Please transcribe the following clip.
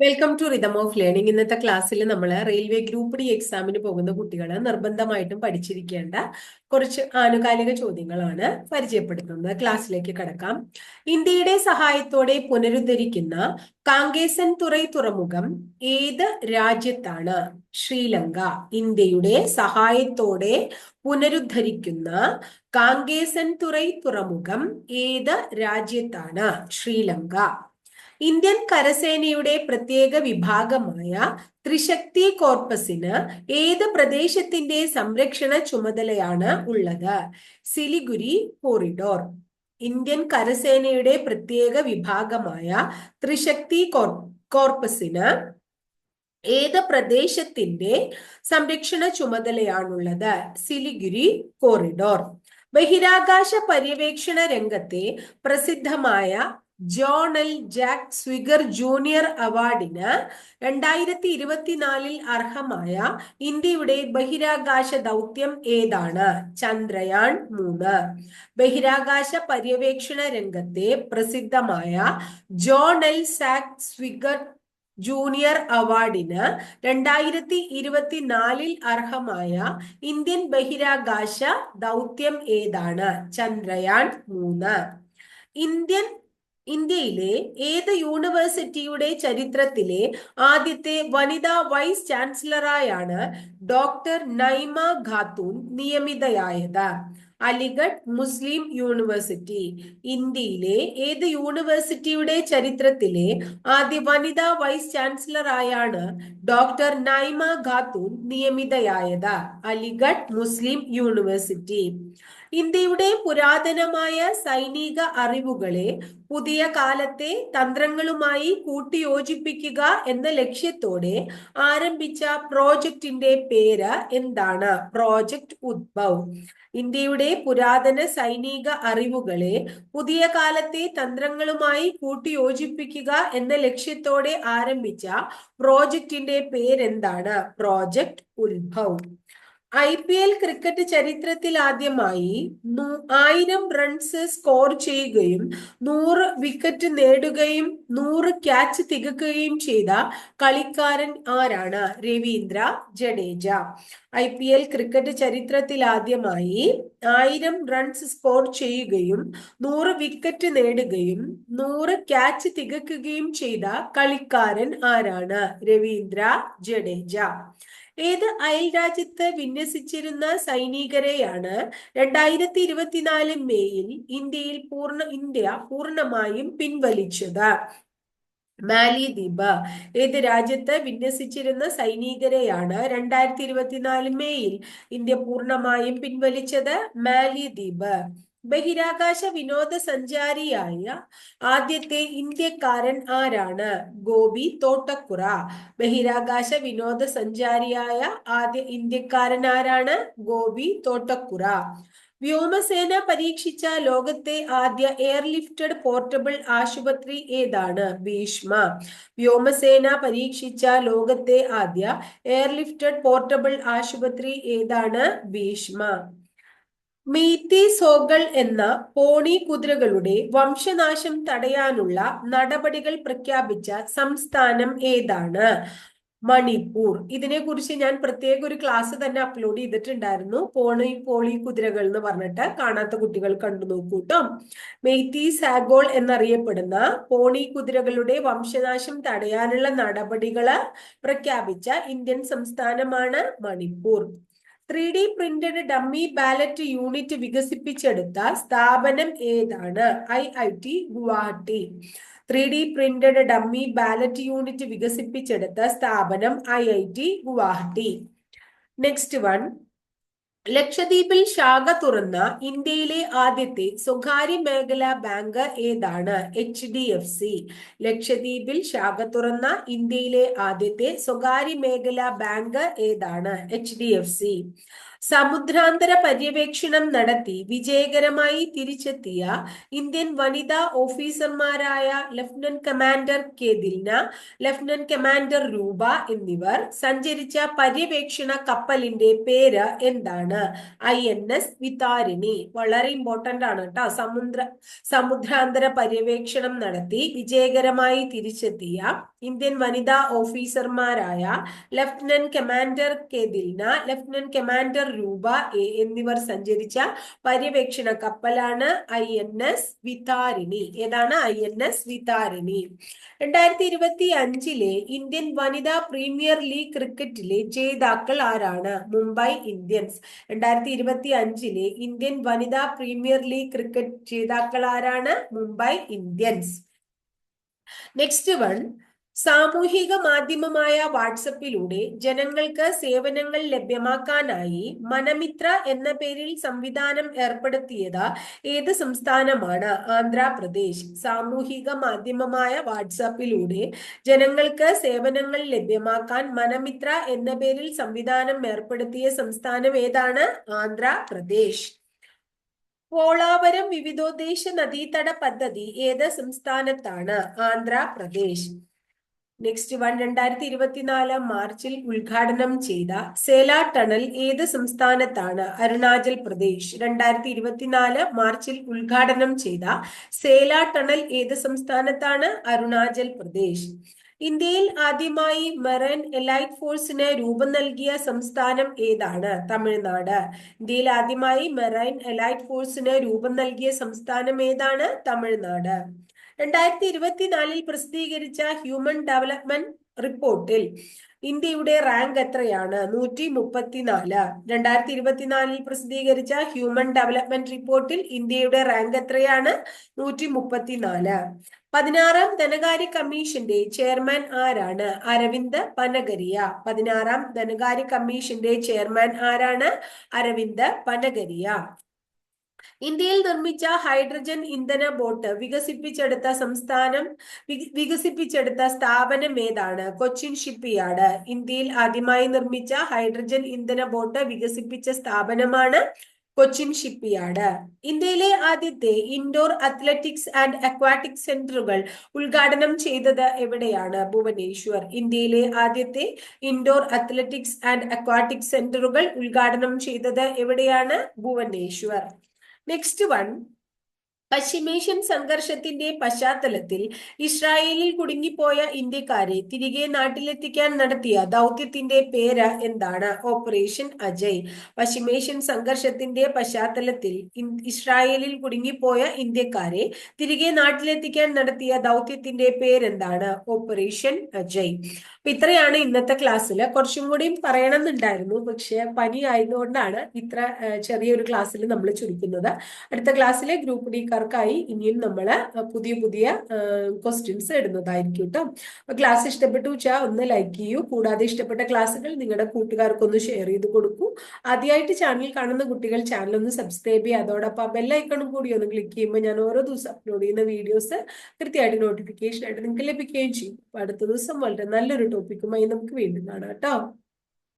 Welcome to rhythm of learning ഇന്നത്തെ ക്ലാസ്സിൽ നമ്മൾ റെയിൽവേ ഗ്രൂപ്പ് ഡി എക്സാമിന് പോകുന്ന കുട്ടികൾ നിർബന്ധമായിട്ടും പഠിച്ചിരിക്കേണ്ട കുറച്ച് ആനുകാലിക ചോദ്യങ്ങളാണ് പരിചയപ്പെടുത്തുന്നത്. ക്ലാസ്സിലേക്ക് കടക്കാം. ഇന്ത്യയുടെ സഹായത്തോടെ പുനരുദ്ധരിക്കുന്ന കാങ്കേസൻ തുറൈ തുറമുഖം ഏത് രാജ്യത്താണ്? ശ്രീലങ്ക. ഇന്ത്യയുടെ സഹായത്തോടെ പുനരുദ്ധരിക്കുന്ന കാങ്കേസൻ തുറൈ തുറമുഖം ഏത് രാജ്യത്താണ്? ശ്രീലങ്ക. ഇന്ത്യൻ കരസേനയുടെ പ്രത്യേക വിഭാഗമായ ത്രിശക്തി കോർപ്പസിന് ഏത് പ്രദേശത്തിന്റെ സംരക്ഷണ ചുമതലയാണ് ഉള്ളത്? സിലിഗുരി കോറിഡോർ. ഇന്ത്യൻ കരസേനയുടെ പ്രത്യേക വിഭാഗമായ ത്രിശക്തി കോർപ്പസിന് ഏത് പ്രദേശത്തിന്റെ സംരക്ഷണ ചുമതലയാണുള്ളത്? സിലിഗുരി കോറിഡോർ. ബഹിരാകാശ പര്യവേക്ഷണ രംഗത്തെ പ്രസിദ്ധമായ ജോൺ എൽ ജാക്ക് സ്വിഗർ ജൂനിയർ അവാർഡിന് രണ്ടായിരത്തി ഇരുപത്തിനാലിൽ അർഹമായ ഇന്ത്യയുടെ ബഹിരാകാശ ദൗത്യം ഏതാണ്? ചന്ദ്രയാൻ മൂന്ന്. ബഹിരാകാശ പര്യവേക്ഷണ രംഗത്തെ പ്രസിദ്ധമായ ജോൺ എൽ സാക് സ്വിഗർ ജൂനിയർ അവാർഡിന് രണ്ടായിരത്തി ഇരുപത്തിനാലിൽ അർഹമായ ഇന്ത്യൻ ബഹിരാകാശ ദൗത്യം ഏതാണ്? ചന്ദ്രയാൻ മൂന്ന്. ഇന്ത്യൻ ഇന്ത്യയിലെ ഏത് യൂണിവേഴ്സിറ്റിയുടെ ചരിത്രത്തിലെ ആദ്യത്തെ വനിതാ വൈസ് ചാൻസലറായാണ് doctor Naima Khatoon നിയമിതയായത്? Aligarh Muslim University. ഇന്ത്യയിലെ ഏത് യൂണിവേഴ്സിറ്റിയുടെ ചരിത്രത്തിലെ ആദ്യ വനിതാ വൈസ് ചാൻസലറായാണ് doctor Naima Khatoon നിയമിതയായത്? Aligarh Muslim University. ഇന്ത്യയുടെ പുരാതനമായ സൈനിക അറിവുകളെ പുതിയ കാലത്തെ തന്ത്രങ്ങളുമായി കൂട്ടിയോജിപ്പിക്കുക എന്ന ലക്ഷ്യത്തോടെ ആരംഭിച്ച പ്രോജക്റ്റിന്റെ പേര് എന്താണ്? പ്രോജക്റ്റ് ഉദ്ഭവ്. ഇന്ത്യയുടെ പുരാതന സൈനിക അറിവുകളെ പുതിയ കാലത്തെ തന്ത്രങ്ങളുമായി കൂട്ടിയോജിപ്പിക്കുക എന്ന ലക്ഷ്യത്തോടെ ആരംഭിച്ച പ്രോജക്റ്റിന്റെ പേരെന്താണ്? Project Udbhav. I P L cricket ചരിത്രത്തിൽ ആദ്യമായി ആയിരം റൺസ് സ്കോർ ചെയ്യുകയും നൂറ് വിക്കറ്റ് നേടുകയും നൂറ് ക്യാച്ച് തികക്കുകയും ചെയ്ത കളിക്കാരൻ ആരാണ്? Ravindra Jadeja. I P L cricket ചരിത്രത്തിൽ ആദ്യമായി ആയിരം റൺസ് സ്കോർ ചെയ്യുകയും നൂറ് വിക്കറ്റ് നേടുകയും നൂറ് ക്യാച്ച് തികക്കുകയും ചെയ്ത കളിക്കാരൻ ആരാണ്? രവീന്ദ്ര ജഡേജ. ഏത് അയൽ രാജ്യത്ത് വിന്യസിച്ചിരുന്ന സൈനികരെയാണ് രണ്ടായിരത്തി ഇരുപത്തിനാല് മെയ്യിൽ ഇന്ത്യയിൽ പൂർണ ഇന്ത്യ പൂർണമായും പിൻവലിച്ചത്? മാലിദ്വീപ്. ഏത് രാജ്യത്ത് വിന്യസിച്ചിരുന്ന സൈനികരെയാണ് രണ്ടായിരത്തി ഇരുപത്തിനാല് മെയ്യിൽ ഇന്ത്യ പൂർണമായും പിൻവലിച്ചത്? മാലിദ്വീപ്. ബഹിരാകാശ വിനോദസഞ്ചാരിയായ ആദ്യത്തെ ഇന്ത്യക്കാരൻ ആരാണ്? ഗോപി തോട്ടക്കുറ. ബഹിരാകാശ വിനോദസഞ്ചാരിയായ ആദ്യ ഇന്ത്യക്കാരൻ ആരാണ്? ഗോപി തോട്ടക്കുറ. വ്യോമസേന പരീക്ഷിച്ച ലോകത്തെ ആദ്യ എയർലിഫ്റ്റഡ് പോർട്ടബിൾ ആശുപത്രി ഏതാണ്? ഭീഷ്മ. വ്യോമസേന പരീക്ഷിച്ച ലോകത്തെ ആദ്യ എയർലിഫ്റ്റഡ് പോർട്ടബിൾ ആശുപത്രി ഏതാണ്? ഭീഷ്മ. മീത്തീസോകൾ എന്ന പോണി കുതിരകളുടെ വംശനാശം തടയാനുള്ള നടപടികൾ പ്രഖ്യാപിച്ച സംസ്ഥാനം ഏതാണ്? മണിപ്പൂർ. ഇതിനെ കുറിച്ച് ഞാൻ പ്രത്യേക ഒരു ക്ലാസ് തന്നെ അപ്ലോഡ് ചെയ്തിട്ടുണ്ടായിരുന്നു. പോണി പോളി കുതിരകൾ എന്ന് പറഞ്ഞിട്ട് കാണാത്ത കുട്ടികൾ കണ്ടു നോക്കൂ കേട്ടോ മെയ്ത്തി സാഗോൾ എന്നറിയപ്പെടുന്ന പോണി കുതിരകളുടെ വംശനാശം തടയാനുള്ള നടപടികൾ പ്രഖ്യാപിച്ച ഇന്ത്യൻ സംസ്ഥാനമാണ് Manipur. Three D printed dummy ballot unit വികസിപ്പിച്ചെടുത്ത സ്ഥാപനം ഏതാണ്? I I T Guwahati. Three D printed dummy ballot unit വികസിപ്പിച്ചെടുത്ത സ്ഥാപനം I I T Guwahati. Next one ലക്ഷദ്വീപിൽ ശാഖ തുറന്ന ഇന്ത്യയിലെ ആദ്യത്തെ സ്വകാര്യ മേഖലാ ബാങ്ക് ഏതാണ്? എച്ച് ഡി എഫ് സി ലക്ഷദ്വീപിൽ ശാഖ തുറന്ന ഇന്ത്യയിലെ ആദ്യത്തെ സ്വകാര്യ മേഖലാ ബാങ്ക് ഏതാണ്? എച്ച് ഡി എഫ് സി സമുദ്രാന്തര പര്യവേക്ഷണം നടത്തി വിജയകരമായി തിരിച്ചെത്തിയ ഇന്ത്യൻ വനിതാ ഓഫീസർമാരായ lieutenant commander K Dilna lieutenant commander Roopa എന്നിവർ സഞ്ചരിച്ച പര്യവേക്ഷണ കപ്പലിന്റെ പേര് എന്താണ്? ഐ എൻ എസ് വിതാരിണി. വളരെ ഇമ്പോർട്ടന്റ് ആണ് കേട്ടോ. സമുദ്ര സമുദ്രാന്തര പര്യവേക്ഷണം നടത്തി വിജയകരമായി തിരിച്ചെത്തിയ ഇന്ത്യൻ വനിതാ ഓഫീസർമാരായ lieutenant commander K Dilna lieutenant commander Roopa എന്നിവർ സഞ്ചരിച്ച പര്യവേക്ഷണ കപ്പലാണ് ഐ എൻ എസ് വിതാരിണി. ഏതാണ് ഐ എൻ എസ് വിതാരിണി? രണ്ടായിരത്തി ഇരുപത്തി അഞ്ചിലെ ഇന്ത്യൻ വനിതാ പ്രീമിയർ ലീഗ് ക്രിക്കറ്റിലെ ജേതാക്കൾ ആരാണ്? മുംബൈ ഇന്ത്യൻസ്. രണ്ടായിരത്തി ഇരുപത്തി അഞ്ചിലെ ഇന്ത്യൻ വനിതാ പ്രീമിയർ ലീഗ് ക്രിക്കറ്റ് ജേതാക്കൾ ആരാണ്? മുംബൈ ഇന്ത്യൻസ്. Next one. സാമൂഹിക മാധ്യമമായ വാട്സപ്പിലൂടെ ജനങ്ങൾക്ക് സേവനങ്ങൾ ലഭ്യമാക്കാനായി മനമിത്ര എന്ന പേരിൽ സംവിധാനം ഏർപ്പെടുത്തിയത് ഏത് സംസ്ഥാനമാണ്? ആന്ധ്രാപ്രദേശ്. സാമൂഹിക മാധ്യമമായ വാട്സപ്പിലൂടെ ജനങ്ങൾക്ക് സേവനങ്ങൾ ലഭ്യമാക്കാൻ മനമിത്ര എന്ന പേരിൽ സംവിധാനം ഏർപ്പെടുത്തിയ സംസ്ഥാനം ഏതാണ്? ആന്ധ്രാപ്രദേശ്. പോളാവരം വിവിധോദ്ദേശ നദീതട പദ്ധതി ഏത് സംസ്ഥാനത്താണ്? ആന്ധ്രാപ്രദേശ്. നെക്സ്റ്റ് വൺ രണ്ടായിരത്തി ഇരുപത്തിനാല് മാർച്ചിൽ ഉദ്ഘാടനം ചെയ്ത സേല ടണൽ ഏത് സംസ്ഥാനത്താണ്? അരുണാചൽ പ്രദേശ്. രണ്ടായിരത്തി ഇരുപത്തിനാല് മാർച്ചിൽ ഉദ്ഘാടനം ചെയ്ത സേല ടണൽ ഏത് സംസ്ഥാനത്താണ്? അരുണാചൽ പ്രദേശ്. ഇന്ത്യയിൽ ആദ്യമായി മെറൈൻ എലൈറ്റ് ഫോഴ്സിന് രൂപം നൽകിയ സംസ്ഥാനം ഏതാണ്? തമിഴ്നാട്. ഇന്ത്യയിൽ ആദ്യമായി മെറൈൻ എലൈറ്റ് ഫോഴ്സിന് രൂപം നൽകിയ സംസ്ഥാനം ഏതാണ്? തമിഴ്നാട്. രണ്ടായിരത്തി ഇരുപത്തിനാലിൽ പ്രസിദ്ധീകരിച്ച ഹ്യൂമൻ ഡെവലപ്മെന്റ് റിപ്പോർട്ടിൽ ഇന്ത്യയുടെ റാങ്ക് എത്രയാണ്? നൂറ്റി മുപ്പത്തിനാല് രണ്ടായിരത്തി ഇരുപത്തിനാലിൽ പ്രസിദ്ധീകരിച്ച ഹ്യൂമൻ ഡെവലപ്മെന്റ് റിപ്പോർട്ടിൽ ഇന്ത്യയുടെ റാങ്ക് എത്രയാണ്? നൂറ്റി മുപ്പത്തിനാല് പതിനാറാം ധനകാര്യ കമ്മീഷന്റെ ചെയർമാൻ ആരാണ്? അരവിന്ദ് പനഗരിയ. പതിനാറാം ധനകാര്യ കമ്മീഷന്റെ ചെയർമാൻ ആരാണ്? അരവിന്ദ് പനഗരിയ. ഇന്ത്യയിൽ നിർമ്മിച്ച ഹൈഡ്രജൻ ഇന്ധന ബോട്ട് വികസിപ്പിച്ചെടുത്ത സംസ്ഥാനം വികസിപ്പിച്ചെടുത്ത സ്ഥാപനം ഏതാണ്? കൊച്ചിൻ ഷിപ്പ് യാർഡ് ഇന്ത്യയിൽ ആദ്യമായി നിർമ്മിച്ച ഹൈഡ്രജൻ ഇന്ധന ബോട്ട് വികസിപ്പിച്ച സ്ഥാപനമാണ് കൊച്ചിൻ ഷിപ്പ് യാർഡ് ഇന്ത്യയിലെ ആദ്യത്തെ ഇൻഡോർ അത്ലറ്റിക്സ് ആൻഡ് അക്വാറ്റിക് സെന്ററുകൾ ഉദ്ഘാടനം ചെയ്തത് എവിടെയാണ്? ഭുവനേശ്വർ. ഇന്ത്യയിലെ ആദ്യത്തെ ഇൻഡോർ അത്ലറ്റിക്സ് ആൻഡ് അക്വാറ്റിക് സെന്ററുകൾ ഉദ്ഘാടനം ചെയ്തത് എവിടെയാണ്? ഭുവനേശ്വർ. നെക്സ്റ്റ് വൺ പശ്ചിമേഷ്യൻ സംഘർഷത്തിന്റെ പശ്ചാത്തലത്തിൽ ഇസ്രായേലിൽ കുടുങ്ങിപ്പോയ ഇന്ത്യക്കാരെ തിരികെ നാട്ടിലെത്തിക്കാൻ നടത്തിയ ദൗത്യത്തിന്റെ പേര് എന്താണ്? ഓപ്പറേഷൻ അജയ് പശ്ചിമേഷ്യൻ സംഘർഷത്തിന്റെ പശ്ചാത്തലത്തിൽ ഇസ്രായേലിൽ കുടുങ്ങിപ്പോയ ഇന്ത്യക്കാരെ തിരികെ നാട്ടിലെത്തിക്കാൻ നടത്തിയ ദൗത്യത്തിന്റെ പേരെന്താണ്? ഓപ്പറേഷൻ അജയ് അപ്പൊ ഇത്രയാണ് ഇന്നത്തെ ക്ലാസ്സിൽ. കുറച്ചും കൂടിയും പറയണമെന്നുണ്ടായിരുന്നു. പക്ഷെ പനി ആയതുകൊണ്ടാണ് ഇത്ര ചെറിയൊരു ക്ലാസ്സിൽ നമ്മൾ ചുരുക്കുന്നത്. അടുത്ത ക്ലാസ്സിലെ ഗ്രൂപ്പ് ഡി കൂട്ടുകാർക്കായി ഇനിയും നമ്മൾ പുതിയ പുതിയ ക്വസ്റ്റ്യൻസ് ഇടുന്നതായിരിക്കും കേട്ടോ. അപ്പൊ ക്ലാസ് ഇഷ്ടപ്പെട്ടു വെച്ചാൽ ഒന്ന് ലൈക്ക് ചെയ്യൂ. കൂടാതെ ഇഷ്ടപ്പെട്ട ക്ലാസ്സുകൾ നിങ്ങളുടെ കൂട്ടുകാർക്കൊന്ന് ഷെയർ ചെയ്ത് കൊടുക്കൂ. ആദ്യമായിട്ട് ചാനൽ കാണുന്ന കുട്ടികൾ ചാനൽ ഒന്ന് സബ്സ്ക്രൈബ് ചെയ്യുക. അതോടൊപ്പം ബെല്ലൈക്കണും കൂടി ഒന്ന് ക്ലിക്ക് ചെയ്യുമ്പോൾ ഞാൻ ഓരോ ദിവസം അപ്ലോഡ് ചെയ്യുന്ന വീഡിയോസ് കൃത്യമായിട്ട് നോട്ടിഫിക്കേഷൻ ആയിട്ട് നിങ്ങൾക്ക് ലഭിക്കുകയും ചെയ്യും. അടുത്ത ദിവസം വളരെ നല്ലൊരു ടോപ്പിക്കുമായി നമുക്ക് വീണ്ടും കാണാം കേട്ടോ.